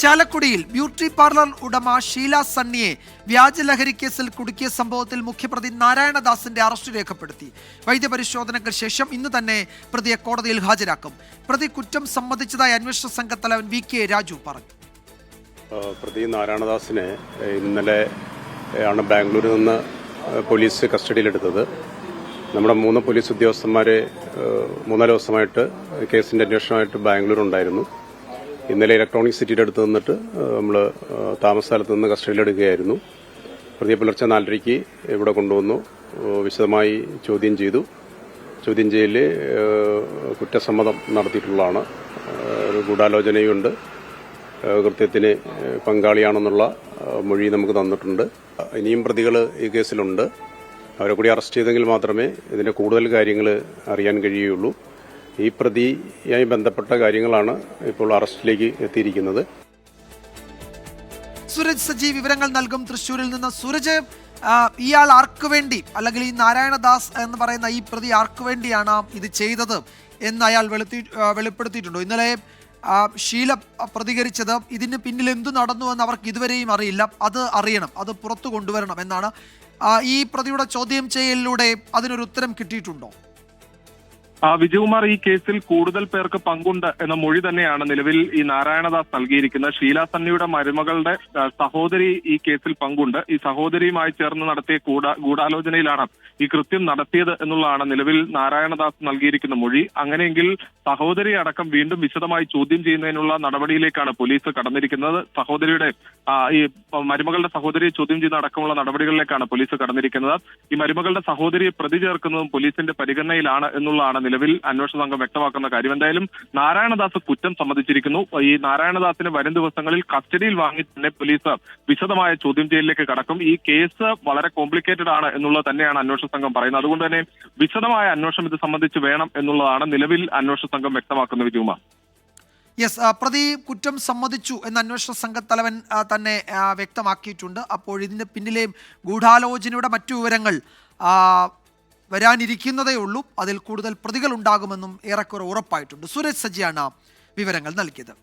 ചാലക്കുടിയിൽ beauty parlour ഉടമ ഷീല സണ്ണിയെ വ്യാജലഹരി കേസിൽ കുടുക്കിയ സംഭവത്തിൽ മുഖ്യപ്രതി നാരായണദാസിന്റെ അറസ്റ്റ് രേഖപ്പെടുത്തി. വൈദ്യപരിശോധനയ്ക്ക് ശേഷം ഇന്ന് തന്നെ പ്രതിയെ കോടതിയിൽ ഹാജരാക്കും. പ്രതി കുറ്റം സമ്മതിച്ചതായി അന്വേഷണ സംഘത്തലവൻ വി കെ രാജു പറഞ്ഞു. പ്രതി നാരായണദാസിനെ ഇന്നലെ ആണ് ബാംഗ്ലൂരിൽ നിന്ന് പോലീസ് കസ്റ്റഡിയിലെടുത്തത്. നമ്മുടെ മൂന്ന് പോലീസ് ഉദ്യോഗസ്ഥന്മാരെ മൂന്നാൽ ദിവസമായിട്ട് കേസിന്റെ അന്വേഷണമായിട്ട് ബാംഗ്ലൂർ ഉണ്ടായിരുന്നു ഇന്നലെ ഇലക്ട്രോണിക് സിറ്റിയുടെ അടുത്ത് നിന്നിട്ട് നമ്മൾ താമസ സ്ഥലത്ത് നിന്ന് കസ്റ്റഡിയിലെടുക്കുകയായിരുന്നു പ്രതിയെ പുലർച്ചെ നാലരയ്ക്ക് ഇവിടെ കൊണ്ടുവന്നു. വിശദമായി ചോദ്യം ചെയ്തു. ചോദ്യം ചെയ്യൽ കുറ്റസമ്മതം നടത്തിയിട്ടുള്ളതാണ്. ഒരു ഗൂഢാലോചനയുണ്ട്. കൃത്യത്തിന് പങ്കാളിയാണെന്നുള്ള മൊഴി നമുക്ക് തന്നിട്ടുണ്ട്. ഇനിയും പ്രതികൾ ഈ കേസിലുണ്ട്. അവരെ കൂടി അറസ്റ്റ് ചെയ്തെങ്കിൽ മാത്രമേ ഇതിന്റെ കൂടുതൽ കാര്യങ്ങൾ അറിയാൻ കഴിയുകയുള്ളൂ. ഈ പ്രതിയായി ബന്ധപ്പെട്ട കാര്യങ്ങളാണ് ഇപ്പോൾ അറസ്റ്റിലേക്ക് എത്തിയിരിക്കുന്നത്. സുരജ് സജി വിവരങ്ങൾ നൽകും. തൃശ്ശൂരിൽ നിന്ന് സുരജ് ഇയാൾ ആർക്കു വേണ്ടി അല്ലെങ്കിൽ ഈ നാരായണദാസ് എന്ന് പറയുന്ന ഈ പ്രതി ആർക്കു വേണ്ടിയാണ് ഇത് ചെയ്തത് എന്ന് അയാൾ വെളുത്തി വെളിപ്പെടുത്തിയിട്ടുണ്ടോ. ഇന്നലെ ശീല പ്രതികരിച്ചത് ഇതിന് പിന്നിൽ എന്തു നടന്നു എന്ന് അവർക്ക് ഇതുവരെയും അറിയില്ല. അത് അറിയണം. അത് പുറത്തു കൊണ്ടുവരണം എന്നാണ്. ഈ പ്രതിയുടെ ചോദ്യം ചെയ്യലിലൂടെ അതിനൊരു ഉത്തരം കിട്ടിയിട്ടുണ്ടോ? വിജയകുമാർ ഈ കേസിൽ കൂടുതൽ പേർക്ക് പങ്കുണ്ട് എന്ന മൊഴി തന്നെയാണ് നിലവിൽ ഈ നാരായണദാസ് നൽകിയിരിക്കുന്നത്. ഷീല സന്നിയുടെ മരുമകളുടെ സഹോദരി ഈ കേസിൽ പങ്കുണ്ട്. ഈ സഹോദരിയുമായി ചേർന്ന് നടത്തിയ ഗൂഢാലോചനയിലാണ് ഈ കൃത്യം നടത്തിയത് എന്നുള്ളതാണ് നിലവിൽ നാരായണദാസ് നൽകിയിരിക്കുന്ന മൊഴി. അങ്ങനെയെങ്കിൽ സഹോദരി അടക്കം വീണ്ടും വിശദമായി ചോദ്യം ചെയ്യുന്നതിനുള്ള നടപടിയിലേക്കാണ് പോലീസ് കടന്നിരിക്കുന്നത്. സഹോദരിയുടെ ഈ മരുമകളുടെ സഹോദരിയെ ചോദ്യം ചെയ്യുന്ന അടക്കമുള്ള നടപടികളിലേക്കാണ് പോലീസ് കടന്നിരിക്കുന്നത്. ഈ മരുമകളുടെ സഹോദരിയെ പ്രതി ചേർക്കുന്നതും പോലീസിന്റെ പരിഗണനയിലാണ് എന്നുള്ളതാണ് നിലവിൽ അന്വേഷണ സംഘം വ്യക്തമാക്കുന്ന കാര്യം. എന്തായാലും നാരായണദാസ് കുറ്റം സമ്മതിച്ചിരിക്കുന്നു. ഈ നാരായണദാസിനെ വരും ദിവസങ്ങളിൽ കസ്റ്റഡിയിൽ വാങ്ങി തന്നെ പോലീസ് വിശദമായ ചോദ്യം ചെയ്യലിലേക്ക് കടക്കും. ഈ കേസ് വളരെ കോംപ്ലിക്കേറ്റഡ് ആണ് എന്നുള്ളത് തന്നെയാണ് അന്വേഷണ സംഘം പറയുന്നത്. അതുകൊണ്ട് തന്നെ വിശദമായ അന്വേഷണം ഇത് സംബന്ധിച്ച് വേണം എന്നുള്ളതാണ് നിലവിൽ അന്വേഷണ സംഘം വ്യക്തമാക്കുന്ന വിജയകുമാർ യെസ് പ്രതി കുറ്റം സമ്മതിച്ചു എന്ന് അന്വേഷണ തലവൻ തന്നെ വ്യക്തമാക്കിയിട്ടുണ്ട്. അപ്പോൾ ഇതിന്റെ പിന്നിലെ ഗൂഢാലോചനയുടെ മറ്റു വിവരങ്ങൾ വരാനിരിക്കുന്നതേ ഉള്ളൂ. അതിൽ കൂടുതൽ പ്രതികൾ ഉണ്ടാകുമെന്നും ഏറെക്കുറെ ഉറപ്പായിട്ടുണ്ട്. സുരേഷ് സജിയാണ് വിവരങ്ങൾ നൽകിയത്.